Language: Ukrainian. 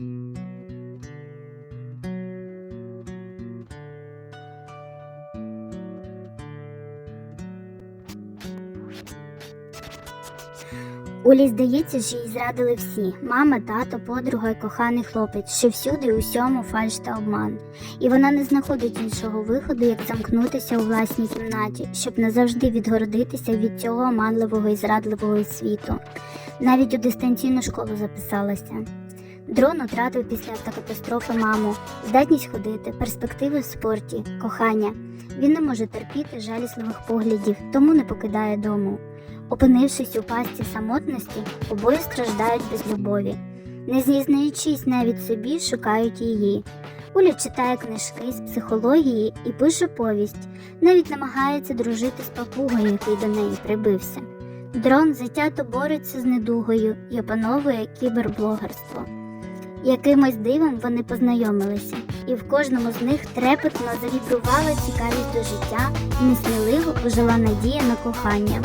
Улі здається, що їй зрадили всі: мама, тато, подруга і коханий хлопець, що всюди усьому фальш та обман. І вона не знаходить іншого виходу, як замкнутися у власній кімнаті, щоб назавжди відгородитися від цього оманливого і зрадливого світу. Навіть у дистанційну школу записалася. Дрон втратив після автокатастрофи маму, здатність ходити, перспективи в спорті, кохання. Він не може терпіти жалісливих поглядів, тому не покидає дому. Опинившись у пастці самотності, обоє страждають без любові. Не зізнаючись навіть собі, шукають її. Уля читає книжки з психології і пише повість, навіть намагається дружити з папугою, який до неї прибився. Дрон затято бореться з недугою і опановує кіберблогерство. Якимось дивом вони познайомилися, і в кожному з них трепетно завібрувала цікавість до життя несміливо ожила надія на кохання.